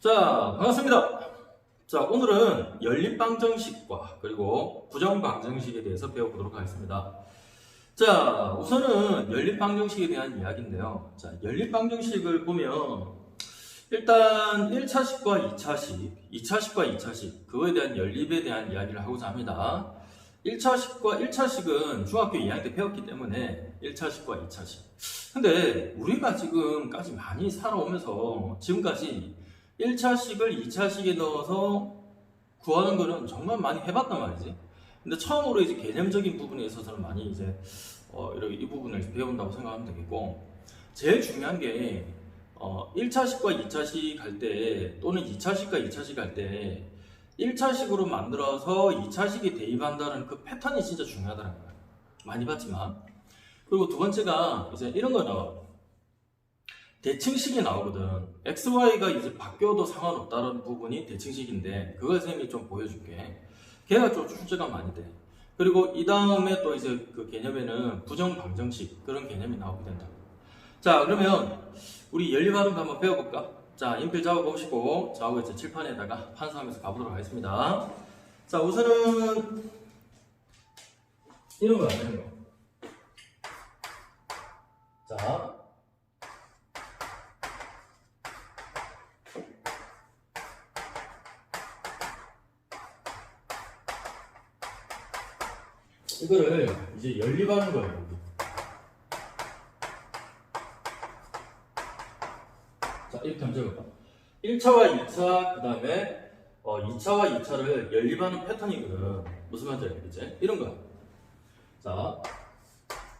자, 반갑습니다. 자, 오늘은 연립방정식과 그리고 부정방정식에 대해서 배워보도록 하겠습니다. 자, 우선은 연립방정식에 대한 이야기인데요. 자, 연립방정식을 보면 일단 1차식과 2차식, 2차식과 2차식, 그거에 대한 연립에 대한 이야기를 하고자 합니다. 1차식과 1차식은 중학교 2학년 때 배웠기 때문에 1차식과 2차식. 근데 우리가 지금까지 많이 살아오면서 지금까지 1차식을 2차식에 넣어서 구하는 거는 정말 많이 해봤단 말이지. 근데 처음으로 이제 개념적인 부분에 있어서는 많이 이제 어, 이렇게 이 부분을 배운다고 생각하면 되겠고 제일 중요한 게 어, 1차식과 2차식 할 때 또는 2차식과 2차식 할 때 1차식으로 만들어서 2차식에 대입한다는 그 패턴이 진짜 중요하다는 거야. 많이 봤지만. 그리고 두 번째가 이제 이런 거 나와. 대칭식이 나오거든. XY가 이제 바뀌어도 상관없다는 부분이 대칭식인데, 그걸 쌤이 좀 보여줄게. 걔가 좀 출제가 많이 돼. 그리고 이 다음에 또 이제 그 개념에는 부정방정식, 그런 개념이 나오게 된다. 자, 그러면 우리 연립하는 거 한번 배워볼까? 자, 인필 잡아보시고, 저하고 이제 칠판에다가 판사하면서 가보도록 하겠습니다. 자, 우선은 이런 거야, 이런 거. 자, 이거를 이제 연립하는 거예요. 자, 이렇게 한번 적어봐. 1차와 2차, 그 다음에 어, 2차와 2차를 연립하는 패턴이거든. 무슨 말인지 알겠지? 이런 거야. 자,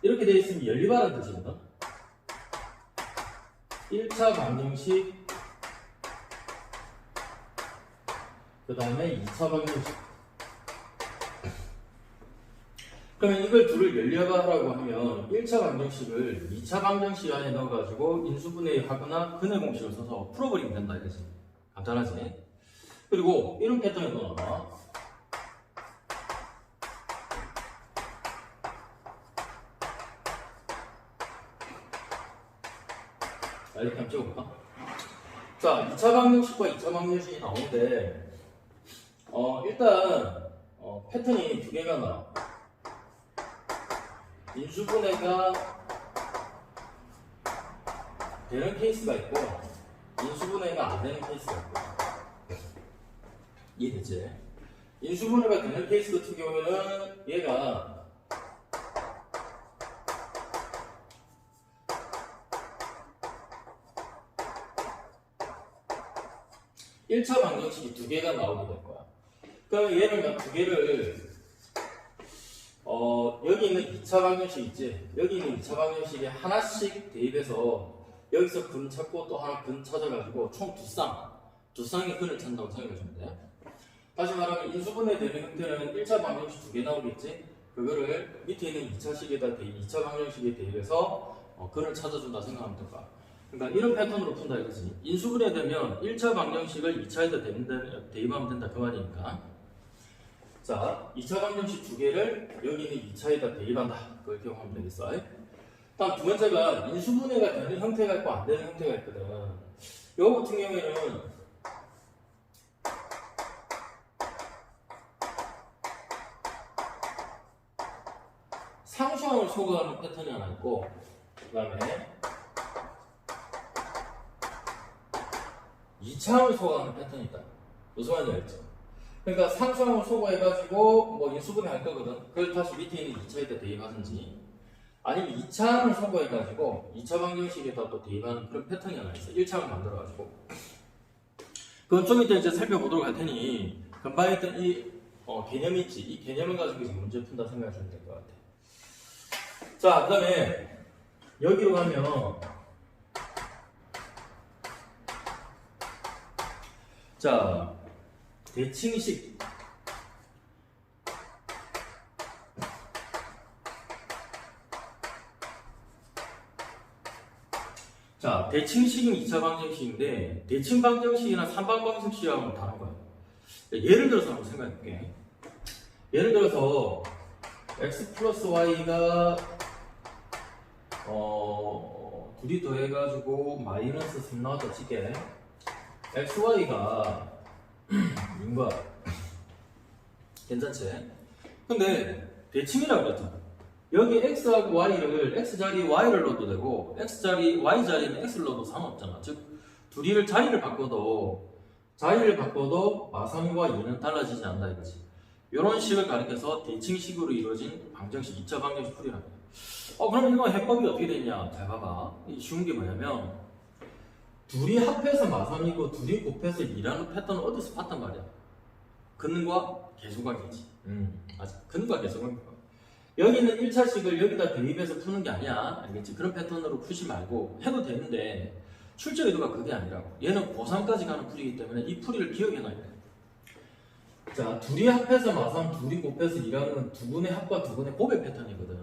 이렇게 돼 있으면 연립하라는 뜻이거든. 1차 방정식, 그 다음에 2차 방정식. 그러면 이걸 둘을 연립하라고 하면 1차 방정식을 2차 방정식 안에 넣어가지고 인수분해 하거나 근해 공식을 써서 풀어버리면 된다 이거지. 간단하지? 그리고 이런 패턴이 또 나와. 자, 이렇게 한번 찍어볼까? 자, 2차 방정식과 2차 방정식이 나오는데, 어, 일단, 어, 패턴이 두 개가 나와. 인수분해가 되는 케이스가 있고 인수분해가 안 되는 케이스가 있고 이해되지? 인수분해가 되는 케이스 같은 경우에는 얘가 일차 방정식이 두 개가 나오게 될 거야. 그럼 얘를 두 개를 어, 여기 있는 2차 방정식 있지? 여기 있는 2차 방정식에 하나씩 대입해서 여기서 근 찾고 또 하나 근 찾아가지고 총 두 쌍, 두 쌍의 근을 찾는다고 생각해주면 돼. 다시 말하면 인수분해 되는 형태는 1차 방정식 두 개 나오겠지? 그거를 밑에 있는 2차식에다 대입, 2차 방정식에 대입해서 어, 근을 찾아준다 생각하면 될 거야. 그러니까 이런 패턴으로 푼다 이거지. 인수분해 되면 1차 방정식을 2차에다 대입, 대입하면 된다 그 말이니까. 자, 2차 방정식 두 개를 여기 있는 2차에다 대입한다. 그걸 기억하면 되겠어. 다음 두 번째가 인수분해가 되는 형태가 있고 안 되는 형태가 있거든. 이거 같은 경우에는 상수항을 소거하는 패턴이 하나 있고 그 다음에 2차항을 소거하는 패턴이 있다. 무슨 말인지 알죠? 그러니까 상수항을 소거해가지고 뭐 인수분해 할 거거든. 그걸 다시 밑에 있는 2차에다 대입하든지 아니면 2차항을 소거해가지고 2차 방정식에다 또 대입하는 그런 패턴이 하나 있어. 1차항을 만들어가지고. 그건 좀 이따 이제 살펴보도록 할 테니 금방 했던 이 어, 개념이 있지. 이 개념을 가지고 이제 문제 푼다 생각하시면 될 것 같아. 자, 그 다음에 여기로 가면 자, 대칭식 자, 대칭식은 2차 방정식인데 대칭 방정식이나 3방 방정식하고는 다른 거예요. 예를 들어서 한번 생각해 볼게. 예를 들어서 x 플러스 y가 어 둘이 더해가지고 마이너스 3 나왔다 치게 xy가 인과 괜찮지? 근데 대칭이라고 그랬잖아. 여기 x하고 y를 x 자리 y를 넣어도 되고 x 자리 y 자리는 x를 넣어도 상관없잖아. 즉 둘이를 자리를 바꿔도 자리를 바꿔도 마삼과 2는 달라지지 않는다 이거지. 이런 식을 가리켜서 대칭식으로 이루어진 방정식, 2차 방정식 풀이랍니다 어, 그럼 이거 해법이 어떻게 되냐? 잘 봐봐. 이 쉬운 게 뭐냐면 둘이 합해서 마삼이고 둘이 곱해서 2라는 패턴을 어디서 봤단 말이야? 근과 계수관계지. 음, 맞아. 근과 계수관계. 여기는 1차식을 여기다 대입해서 푸는 게 아니야. 알겠지? 그런 패턴으로 푸지 말고 해도 되는데 출제 의도가 그게 아니라고. 얘는 고3까지 가는 풀이기 때문에 이 풀이를 기억해 놔야 돼. 자, 둘이 합해서 마삼, 둘이 곱해서 2라는 건 두근의 합과 두근의 곱의 패턴이거든.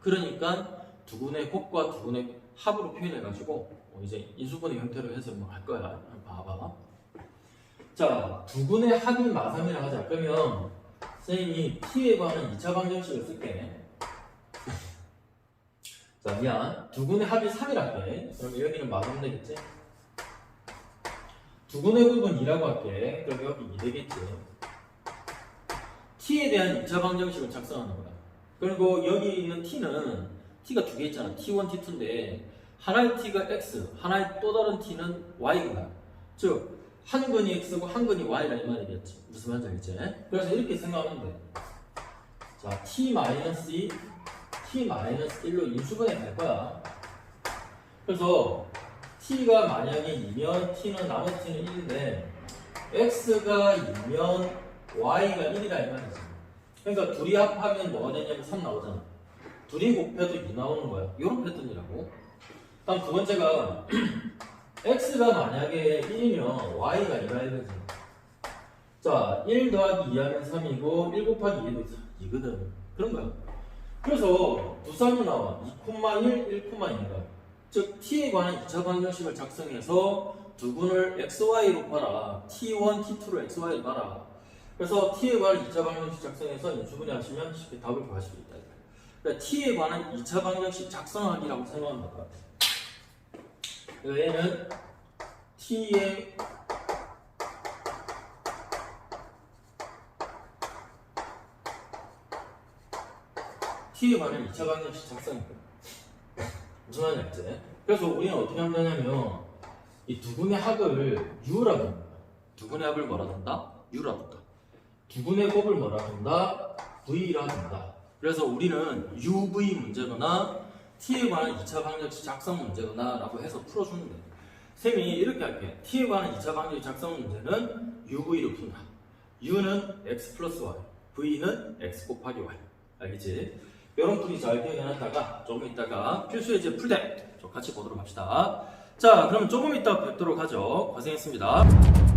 그러니까 두근의 곱과 두근의 합으로 표현해가지고 어, 이제 인수분해 형태로 해서 뭐 할 거야. 봐봐. 자, 두근의 합이 마삼이라 하자. 그러면 선생님이 t에 관한 2차 방정식을 쓸게. 자, 미안. 두근의 합이 3이라 할게. 그럼 여기는 마삼 되겠지? 두근의 곱은 2라고 할게. 그럼 여기 2 되겠지? t에 대한 2차 방정식을 작성하는 거야. 그리고 여기 있는 t는 t가 두 개 있잖아. t1, t2인데 하나의 t가 x, 하나의 또 다른 t는 y구나. 즉, 한 근이 x고 한 근이 y라 이 말이겠지. 무슨 말인지 알겠지? 그래서 이렇게 생각하면 돼. 자, t-2, t-1로 인수분해 갈 거야. 그래서 t가 만약에 2면 t는 나머지 t는 1인데 x가 2면 y가 1이라 이 말이지. 그러니까 둘이 합하면 뭐가 되냐면 3 나오잖아. 둘이 곱해도 2 나오는 거야. 이런 패턴이라고. 다음 두 번째가 x가 만약에 1이면 y가 2가 1이지. 자, 1 더하기 2 하면 3이고 1 곱하기 2도 2거든. 그런 거야. 그래서 두 쌍이 나와. 2,1, 1,2가. 즉, t에 관한 2차 방정식을 작성해서 두 분을 xy로 봐라. t1, t2로 xy로 봐라. 그래서 t에 관한 2차 방정식 작성해서 인수분해 하시면 쉽게 답을 구하실 수 있다. 그러니까 t에 관한 2차 방정식 작성하기라고 생각하면 될 것 같아. 그래서 얘는 t의 t에 관한 2차 방정식 작성이거든. 무슨 말인지 알지? 그래서 우리는 어떻게 되냐면 이 두 분의 합을 u라고 합니다. 두 분의 합을 뭐라 한다? u라 한다. 두 분의 곱을 뭐라 한다? v라 한다. 그래서 우리는 uv 문제거나 t에 관한 2차 방정식 작성 문제거나 라고 해서 풀어주는 거예요. 쌤이 이렇게 할게. t에 관한 2차 방정식 작성 문제는 uv로 푼다. u는 x 플러스 y, v는 x 곱하기 y. 알겠지? 이런 풀이 잘 기억해놨다가 조금 있다가 필수 예제 풀때 같이 보도록 합시다. 자, 그럼 조금 이따 뵙도록 하죠. 고생했습니다.